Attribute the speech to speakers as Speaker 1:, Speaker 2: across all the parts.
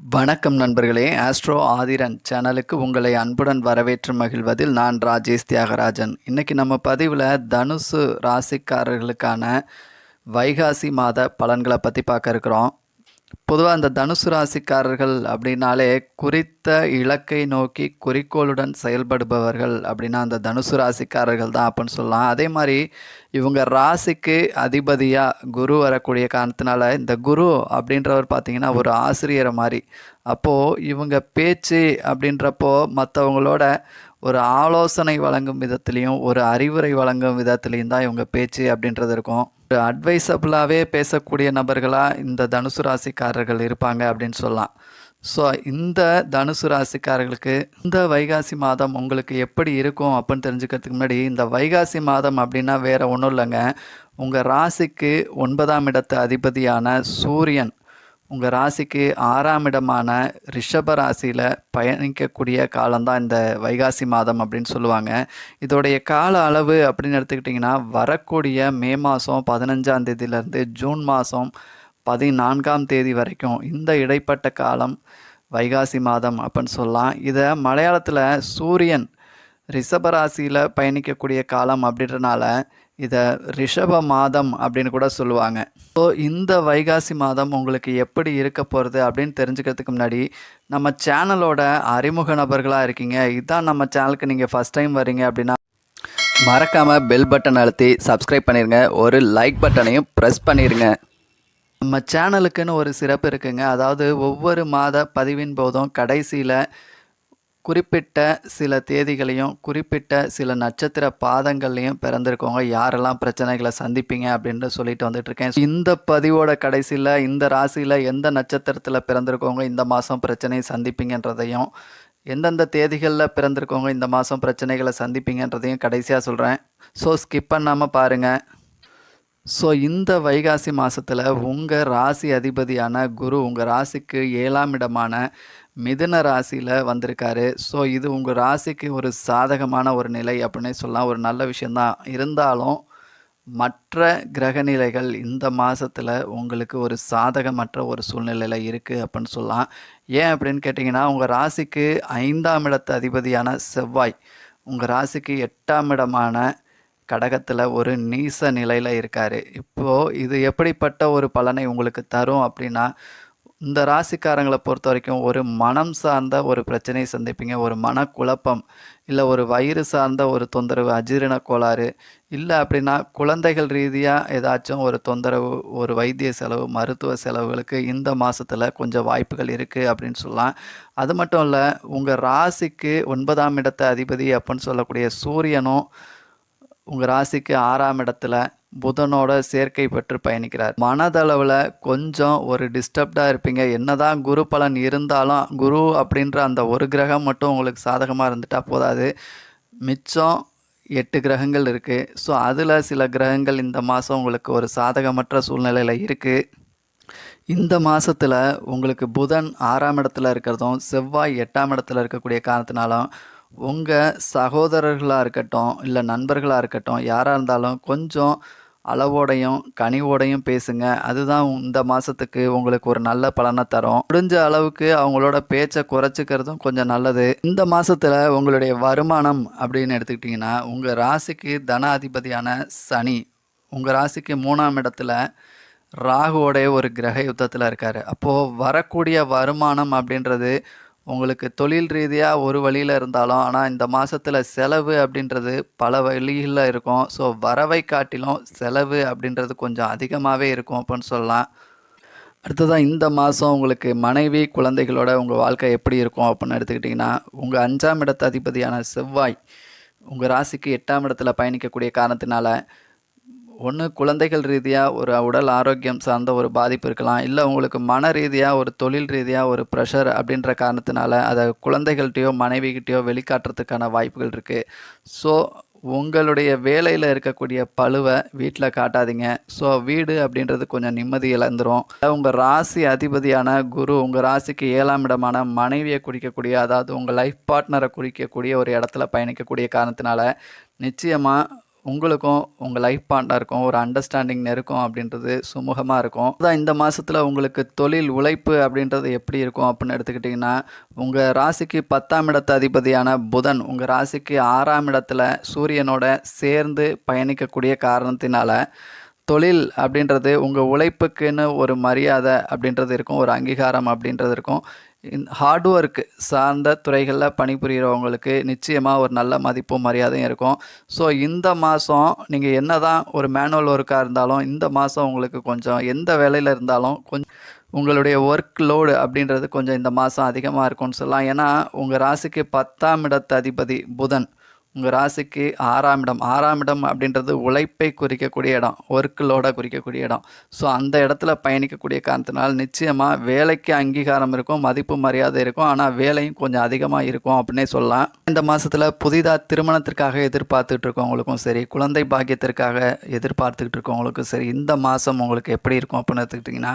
Speaker 1: வணக்கம் நண்பர்களே. ஆஸ்ட்ரோ ஆதிரன் சேனலுக்கு உங்களை அன்புடன் வரவேற்று மகிழ்வதில் நான் ராஜேஷ் தியாகராஜன். இன்னைக்கு நம்ம பதிவில் தனுசு ராசிக்காரர்களுக்கான வைகாசி மாத பலன்களை பற்றி பார்க்க இருக்கிறோம். பொதுவாக அந்த தனுசு ராசிக்காரர்கள் அப்படின்னாலே குறித்த இலக்கை நோக்கி குறிக்கோளுடன் செயல்படுபவர்கள் அப்படின்னா அந்த தனுசு ராசிக்காரர்கள் தான் அப்படின்னு சொல்லலாம். அதே மாதிரி இவங்க ராசிக்கு அதிபதியாக குரு வரக்கூடிய காரணத்தினால இந்த குரு அப்படின்றவர் பார்த்தீங்கன்னா ஒரு ஆசிரியரை மாதிரி. அப்போது இவங்க பேச்சு அப்படின்றப்போ மற்றவங்களோட ஒரு ஆலோசனை வழங்கும் விதத்துலேயும் ஒரு அறிவுரை வழங்கும் விதத்துலேயும் தான் இவங்க பேச்சு அப்படின்றது இருக்கும். அட்வைசபிளாகவே பேசக்கூடிய நபர்களாக இந்த தனுசு ராசிக்காரர்கள் இருப்பாங்க அப்படின்னு சொல்லலாம். ஸோ இந்த தனுசு ராசிக்காரர்களுக்கு இந்த வைகாசி மாதம் உங்களுக்கு எப்படி இருக்கும் அப்படின்னு தெரிஞ்சுக்கிறதுக்கு முன்னாடி இந்த வைகாசி மாதம் அப்படின்னா வேறு ஒன்றும் இல்லைங்க. உங்கள் ராசிக்கு ஒன்பதாம் இடத்து அதிபதியான சூரியன் உங்கள் ராசிக்கு ஆறாம் இடமான ரிஷப ராசியில் பயணிக்கக்கூடிய காலம்தான் இந்த வைகாசி மாதம் அப்படின்னு சொல்லுவாங்க. இதோடைய கால அளவு அப்படின்னு எடுத்துக்கிட்டிங்கன்னா வரக்கூடிய மே மாதம் பதினஞ்சாம் தேதியிலேருந்து ஜூன் மாதம் பதினான்காம் தேதி வரைக்கும் இந்த இடைப்பட்ட காலம் வைகாசி மாதம் அப்படின்னு சொல்லலாம். இதை மலையாளத்தில் சூரியன் ரிஷபராசியில் பயணிக்கக்கூடிய காலம் அப்படின்றனால இதை ரிஷப மாதம் அப்படின்னு கூட சொல்லுவாங்க. ஸோ இந்த வைகாசி மாதம் உங்களுக்கு எப்படி இருக்க போகிறது அப்படின்னு தெரிஞ்சுக்கிறதுக்கு முன்னாடி நம்ம சேனலோட அறிமுக நபர்களாக இருக்கீங்க. இதுதான் நம்ம சேனலுக்கு நீங்கள் ஃபஸ்ட் டைம் வரீங்க அப்படின்னா மறக்காமல் பெல் பட்டன் அழுத்தி சப்ஸ்கிரைப் பண்ணிடுங்க ஒரு லைக் பட்டனையும் ப்ரெஸ் பண்ணிடுங்க நம்ம சேனலுக்குன்னு ஒரு சிறப்பு இருக்குங்க. அதாவது ஒவ்வொரு மாத பதிவின் போதும் கடைசியில் குறிப்பிட்ட சில தேதிகளையும் குறிப்பிட்ட சில நட்சத்திர பாதங்கள்லையும் பிறந்திருக்கவங்க யாரெல்லாம் பிரச்சனைகளை சந்திப்பீங்க அப்படின்னு சொல்லிட்டு வந்துட்டு இருக்கேன் இந்த பதிவோட கடைசியில் இந்த ராசியில் எந்த நட்சத்திரத்தில் பிறந்திருக்கவங்க இந்த மாதம் பிரச்சனையை சந்திப்பீங்கன்றதையும் எந்தெந்த தேதிகளில் பிறந்திருக்கவங்க இந்த மாதம் பிரச்சனைகளை சந்திப்பீங்கன்றதையும் கடைசியாக சொல்கிறேன் ஸோ ஸ்கிப் பண்ணாமல் பாருங்கள் ஸோ இந்த வைகாசி மாதத்தில் உங்கள் ராசி அதிபதியான குரு உங்கள் ராசிக்கு ஏழாம் இடமான மிதுன ராசியில் வந்திருக்காரு. ஸோ இது உங்கள் ராசிக்கு ஒரு சாதகமான ஒரு நிலை அப்படின்னே சொல்லலாம். ஒரு நல்ல விஷயந்தான் இருந்தாலும் மற்ற கிரகநிலைகள் இந்த மாதத்தில் உங்களுக்கு ஒரு சாதகமற்ற ஒரு சூழ்நிலையில் இருக்குது அப்படின்னு சொல்லலாம். ஏன் அப்படின்னு கேட்டிங்கன்னா உங்கள் ராசிக்கு ஐந்தாம் இடத்து அதிபதியான செவ்வாய் உங்கள் ராசிக்கு எட்டாம் இடமான கடகத்தில் ஒரு நீச நிலையில் இருக்கார். இப்போது இது எப்படிப்பட்ட ஒரு பலனை உங்களுக்கு தரும் அப்படின்னா இந்த ராசிக்காரங்களை பொறுத்த வரைக்கும் ஒரு மனம் சார்ந்த ஒரு பிரச்சனையை சந்திப்பீங்க. ஒரு மனக்குழப்பம் இல்லை ஒரு வயிறு சார்ந்த ஒரு தொந்தரவு அஜீரண கோளாறு இல்லை அப்படின்னா குழந்தைகள் ரீதியாக ஏதாச்சும் ஒரு தொந்தரவு ஒரு வைத்திய செலவு மருத்துவ செலவுகளுக்கு இந்த மாதத்தில் கொஞ்சம் வாய்ப்புகள் இருக்குது அப்படின்னு சொல்லலாம். அது மட்டும் இல்லை உங்கள் ராசிக்கு ஒன்பதாம் இடத்த அதிபதி அப்படின்னு சொல்லக்கூடிய சூரியனும் உங்கள் ராசிக்கு ஆறாம் இடத்துல புதனோட சேர்க்கை பெற்று பயணிக்கிறார். மனதளவில் கொஞ்சம் ஒரு டிஸ்டர்ப்டாக இருப்பீங்க. என்னதான் குரு பலன் இருந்தாலும் குரு அப்படின்ற அந்த ஒரு கிரகம் மட்டும் உங்களுக்கு சாதகமாக இருந்துட்டால் போதாது. மிச்சம் எட்டு கிரகங்கள் இருக்குது ஸோ அதில் சில கிரகங்கள் இந்த மாதம் உங்களுக்கு ஒரு சாதகமற்ற சூழ்நிலையில் இருக்குது இந்த மாதத்தில் உங்களுக்கு புதன் ஆறாம் இடத்துல இருக்கிறதும் செவ்வாய் எட்டாம் இடத்துல இருக்கக்கூடிய காரணத்தினாலும் உங்கள் சகோதரர்களாக இருக்கட்டும் இல்லை நண்பர்களாக இருக்கட்டும் யாராக இருந்தாலும் கொஞ்சம் அளவோடையும் கனிவோடையும் பேசுங்க. அதுதான் இந்த மாதத்துக்கு உங்களுக்கு ஒரு நல்ல பலனை தரும். முடிஞ்ச அளவுக்கு அவங்களோட பேச்சை குறைச்சிக்கிறதும் கொஞ்சம் நல்லது. இந்த மாதத்தில் உங்களுடைய வருமானம் அப்படின்னு எடுத்துக்கிட்டிங்கன்னா உங்கள் ராசிக்கு தன அதிபதியான சனி உங்கள் ராசிக்கு மூணாம் இடத்துல ராகுவோடைய ஒரு கிரக யுத்தத்தில் இருக்கார். அப்போது வரக்கூடிய வருமானம் அப்படின்றது உங்களுக்கு தொழில் ரீதியாக ஒரு வழியில் இருந்தாலும் ஆனால் இந்த மாதத்தில் செலவு அப்படின்றது பல வழிகளில் இருக்கும். ஸோ வரவை காட்டிலும் செலவு அப்படின்றது கொஞ்சம் அதிகமாகவே இருக்கும் அப்படின்னு சொல்லலாம். அடுத்ததாக இந்த மாதம் உங்களுக்கு மனைவி குழந்தைகளோட உங்கள் வாழ்க்கை எப்படி இருக்கும் அப்படின்னு எடுத்துக்கிட்டிங்கன்னா உங்கள் அஞ்சாம் இடத்து அதிபதியான செவ்வாய் உங்கள் ராசிக்கு எட்டாம் இடத்துல பயணிக்கக்கூடிய காரணத்தினால ஒன்று குழந்தைகள் ரீதியாக ஒரு உடல் ஆரோக்கியம் சார்ந்த ஒரு பாதிப்பு இருக்கலாம். இல்லை உங்களுக்கு மன ரீதியாக ஒரு தொழில் ரீதியாக ஒரு ப்ரெஷர் அப்படின்ற காரணத்தினால அதை குழந்தைகள்கிட்டயோ மனைவிகிட்டேயோ வெளிக்காட்டுறதுக்கான வாய்ப்புகள் இருக்குது ஸோ உங்களுடைய வேலையில் இருக்கக்கூடிய பழுவை வீட்டில் காட்டாதீங்க. ஸோ வீடு அப்படின்றது கொஞ்சம் நிம்மதி இழந்துரும். உங்கள் ராசி அதிபதியான குரு உங்கள் ராசிக்கு ஏழாம் இடமான மனைவியை குறிக்கக்கூடிய அதாவது உங்கள் லைஃப் பார்ட்னரை குறிக்கக்கூடிய ஒரு இடத்துல பயணிக்கக்கூடிய காரணத்தினால நிச்சயமாக உங்களுக்கும் உங்கள் லைஃப் பார்ட்னருக்கும் ஒரு அண்டர்ஸ்டாண்டிங் நெருக்கம் அப்படின்றது சுமூகமாக இருக்கும். அதான் இந்த மாதத்தில் உங்களுக்கு தொழில் உழைப்பு அப்படின்றது எப்படி இருக்கும் அப்படின்னு எடுத்துக்கிட்டிங்கன்னா உங்கள் ராசிக்கு பத்தாம் இடத்து அதிபதியான புதன் உங்கள் ராசிக்கு ஆறாம் இடத்துல சூரியனோட சேர்ந்து பயணிக்கக்கூடிய காரணத்தினால தொழில் அப்படின்றது உங்கள் உழைப்புக்குன்னு ஒரு மரியாதை அப்படின்றது இருக்கும் ஒரு அங்கீகாரம் அப்படின்றது இருக்கும். ஹார்ட் ஒர்க் சார்ந்த துறைகளில் பணிபுரிகிறவங்களுக்கு நிச்சயமாக ஒரு நல்ல மதிப்பும் மரியாதையும் இருக்கும். ஸோ இந்த மாதம் நீங்கள் என்ன தான் ஒரு மேனுவல் ஒர்க்காக இருந்தாலும் இந்த மாதம் உங்களுக்கு கொஞ்சம் எந்த வேலையில் இருந்தாலும் கொஞ்சம் உங்களுடைய ஒர்க் லோடு அப்படின்றது கொஞ்சம் இந்த மாதம் அதிகமாக இருக்கும்னு சொல்லலாம். ஏன்னா உங்கள் ராசிக்கு பத்தாம் இடத்து அதிபதி புதன். உங்கள் ராசிக்கு ஆறாம் இடம். ஆறாம் இடம் அப்படின்றது உழைப்பை குறிக்கக்கூடிய இடம். ஒர்க் குறிக்கக்கூடிய இடம். ஸோ அந்த இடத்துல பயணிக்கக்கூடிய காரணத்தினால் நிச்சயமாக வேலைக்கு அங்கீகாரம் இருக்கும் மதிப்பு மரியாதை இருக்கும். ஆனால் வேலையும் கொஞ்சம் அதிகமாக இருக்கும் அப்படின்னே சொல்லலாம். இந்த மாதத்தில் புதிதாக திருமணத்திற்காக எதிர்பார்த்துட்டு இருக்கவங்களுக்கும் சரி குழந்தை பாக்கியத்திற்காக எதிர்பார்த்துக்கிட்டு இருக்கவங்களுக்கும் சரி இந்த மாதம் உங்களுக்கு எப்படி இருக்கும் அப்படின்னு எடுத்துக்கிட்டிங்கன்னா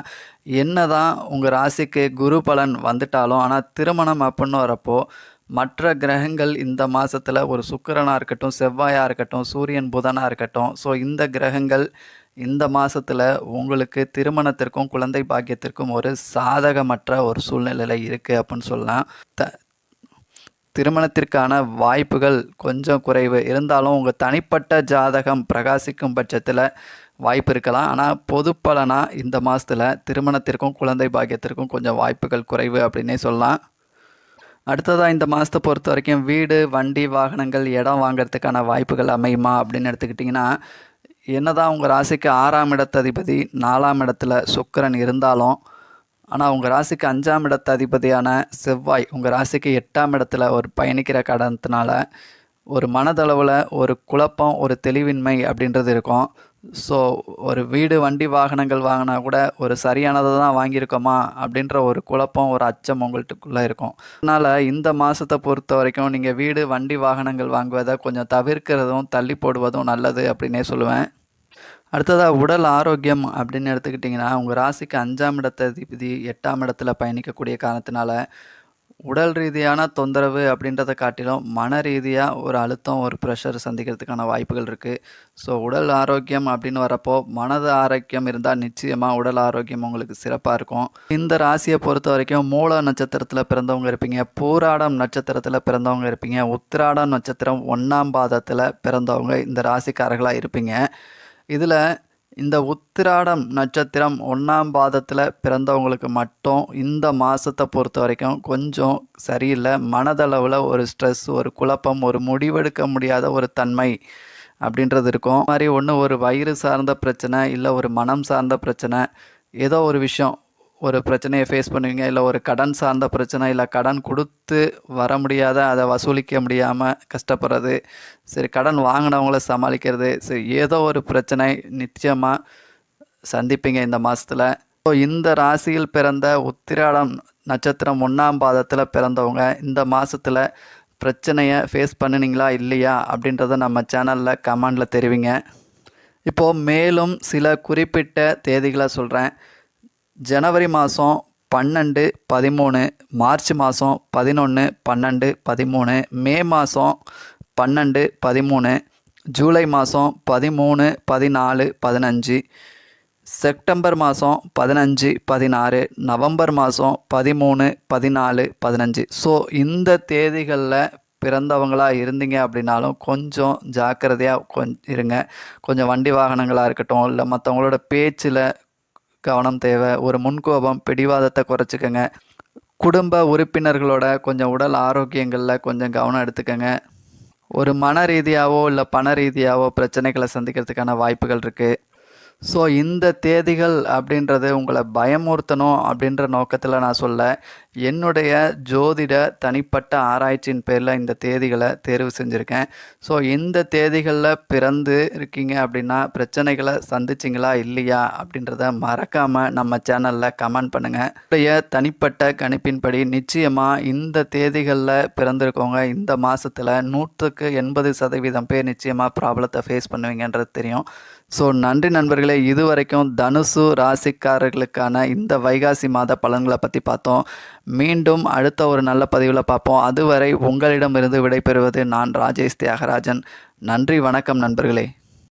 Speaker 1: என்ன தான் உங்கள் ராசிக்கு குரு பலன் வந்துட்டாலும் ஆனால் திருமணம் அப்படின்னு வரப்போ மற்ற கிரகங்கள் இந்த மாதத்தில் ஒரு சுக்கிரனாக இருக்கட்டும் செவ்வாயாக இருக்கட்டும் சூரியன் புதனாக இருக்கட்டும் ஸோ இந்த கிரகங்கள் இந்த மாதத்தில் உங்களுக்கு திருமணத்திற்கும் குழந்தை பாக்கியத்திற்கும் ஒரு சாதகமற்ற ஒரு சூழ்நிலையில் இருக்குது அப்படின்னு சொல்லலாம். த திருமணத்திற்கான வாய்ப்புகள் கொஞ்சம் குறைவு. இருந்தாலும் உங்கள் தனிப்பட்ட ஜாதகம் பிரகாசிக்கும் பட்சத்தில் வாய்ப்பு இருக்கலாம். ஆனால் பொது பலனாக இந்த மாதத்தில் திருமணத்திற்கும் குழந்தை பாக்கியத்திற்கும் கொஞ்சம் வாய்ப்புகள் குறைவு அப்படின்னே சொல்லலாம். அடுத்ததாக இந்த மாதத்தை பொறுத்த வரைக்கும் வீடு வண்டி வாகனங்கள் இடம் வாங்கிறதுக்கான வாய்ப்புகள் அமையுமா அப்படின்னு எடுத்துக்கிட்டிங்கன்னா என்னதான் உங்கள் ராசிக்கு ஆறாம் இடத்த அதிபதி நாலாம் இடத்துல சுக்கரன் இருந்தாலும் ஆனால் உங்கள் ராசிக்கு அஞ்சாம் இடத்து அதிபதியான செவ்வாய் உங்கள் ராசிக்கு எட்டாம் இடத்துல ஒரு பயணிக்கிற காரணத்தினால ஒரு மனதளவில் ஒரு குழப்பம் ஒரு தெளிவின்மை அப்படின்றது இருக்கும். ஸோ ஒரு வீடு வண்டி வாகனங்கள் வாங்கினா கூட ஒரு சரியானதை தான் வாங்கியிருக்கோமா? அப்படின்ற ஒரு குழப்பம் ஒரு அச்சம் உங்கள்கிட்டக்குள்ளே இருக்கும். அதனால் இந்த மாதத்தை பொறுத்த வரைக்கும் நீங்கள் வீடு வண்டி வாகனங்கள் வாங்குவதை கொஞ்சம் தவிர்க்கிறதும் தள்ளி போடுவதும் நல்லது அப்படின்னே சொல்லுவேன். அடுத்ததாக உடல் ஆரோக்கியம் அப்படின்னு எடுத்துக்கிட்டிங்கன்னா உங்கள் ராசிக்கு அஞ்சாம் இடத்த அதிபதி எட்டாம் இடத்துல பயணிக்கக்கூடிய காரணத்தினால உடல் ரீதியான தொந்தரவு அப்படின்றத காட்டிலும் மன ரீதியாக ஒரு அழுத்தம் ஒரு ப்ரெஷர் சந்திக்கிறதுக்கான வாய்ப்புகள் இருக்குது ஸோ உடல் ஆரோக்கியம் அப்படின்னு வரப்போ மனது ஆரோக்கியம் இருந்தால் நிச்சயமாக உடல் ஆரோக்கியம் உங்களுக்கு சிறப்பாக இருக்கும். இந்த ராசியை பொறுத்த வரைக்கும் மூல நட்சத்திரத்தில் பிறந்தவங்க இருப்பீங்க. பூராடம் நட்சத்திரத்தில் பிறந்தவங்க இருப்பீங்க. உத்திராடம் நட்சத்திரம் ஒன்றாம் பாதத்தில் பிறந்தவங்க இந்த ராசிக்காரர்களாக இருப்பீங்க. இதில் இந்த உத்திராடம் நட்சத்திரம் ஒன்றாம் பாதத்தில் பிறந்தவங்களுக்கு மட்டும் இந்த மாதத்தை பொறுத்த வரைக்கும் கொஞ்சம் சரியில்லை. மனதளவில் ஒரு ஸ்ட்ரெஸ் ஒரு குழப்பம் ஒரு முடிவெடுக்க முடியாத ஒரு தன்மை அப்படின்றது இருக்கும். இது மாதிரி ஒன்று ஒரு வயிறு சார்ந்த பிரச்சனை இல்லை ஒரு மனம் சார்ந்த பிரச்சனை ஏதோ ஒரு விஷயம் ஒரு பிரச்சனையை ஃபேஸ் பண்ணுவீங்க இல்லை ஒரு கடன் சார்ந்த பிரச்சனை இல்லை கடன் கொடுத்து வர முடியாத அதை வசூலிக்க முடியாமல் கஷ்டப்படுறது சரி கடன் வாங்கினவங்கள சமாளிக்கிறது சரி ஏதோ ஒரு பிரச்சனை நிச்சயமாக சந்திப்பீங்க இந்த மாதத்தில் ஸோ இந்த ராசியில் பிறந்த உத்திராடம் நட்சத்திரம் ஒன்றாம் பாதத்தில் பிறந்தவங்க இந்த மாதத்தில் பிரச்சனையை ஃபேஸ் பண்ணினீங்களா இல்லையா அப்படின்றத நம்ம சேனலில் கமெண்டில் தெரிவிங்க. இப்போது மேலும் சில குறிப்பிட்ட தேதிகளை சொல்கிறேன் ஜனவரி மாதம் பன்னெண்டு பதிமூணு மார்ச் மாதம் பதினொன்று பன்னெண்டு பதிமூணு மே மாதம் பன்னெண்டு பதிமூணு ஜூலை மாதம் பதிமூணு பதினாலு பதினஞ்சு செப்டம்பர் மாதம் பதினஞ்சு பதினாறு நவம்பர் மாதம் பதிமூணு பதினாலு பதினஞ்சு. ஸோ இந்த தேதிகளில் பிறந்தவங்களாக இருந்தீங்க அப்படின்னாலும் கொஞ்சம் ஜாக்கிரதையாக கொஞ்சம் இருங்க. கொஞ்சம் வண்டி வாகனங்களாக இருக்கட்டும் இல்லை மற்றவங்களோட பேச்சில் கவனம் தேவை. ஒரு முன்கோபம் பிடிவாதத்தை குறைச்சிக்கோங்க. குடும்ப உறுப்பினர்களோட கொஞ்சம் உடல் ஆரோக்கியங்களில் கொஞ்சம் கவனம் எடுத்துக்கங்க. ஒரு மன ரீதியாகவோ இல்லை பண ரீதியாகவோ பிரச்சனைகளை சந்திக்கிறதுக்கான வாய்ப்புகள் இருக்குது ஸோ இந்த தேதிகள் அப்படின்றது உங்களை பயமுறுத்தணும் அப்படின்ற நோக்கத்தில் நான் சொல்ல என்னுடைய ஜோதிட தனிப்பட்ட ஆராய்ச்சியின் பேரில் இந்த தேதிகளை தேர்வு செஞ்சுருக்கேன். ஸோ இந்த தேதிகளில் பிறந்து இருக்கீங்க அப்படின்னா பிரச்சனைகளை சந்திச்சிங்களா இல்லையா அப்படின்றத மறக்காமல் நம்ம சேனலில் கமெண்ட் பண்ணுங்கள் என்னுடைய தனிப்பட்ட கணிப்பின்படி நிச்சயமாக இந்த தேதிகளில் பிறந்திருக்கவங்க இந்த மாதத்தில் நூற்றுக்கு எண்பது சதவீதம் பேர் நிச்சயமாக ப்ராப்ளத்தை ஃபேஸ் பண்ணுவீங்கன்றது தெரியும். ஸோ நன்றி நண்பர்களே. இதுவரைக்கும் தனுசு ராசிக்காரர்களுக்கான இந்த வைகாசி மாத பலன்களை பற்றி பார்த்தோம். மீண்டும் அடுத்த ஒரு நல்ல பதிவில் பார்ப்போம். அதுவரை உங்களிடமிருந்து விடைபெறுவது நான் ராஜேஷ் தியாகராஜன். நன்றி வணக்கம் நண்பர்களே.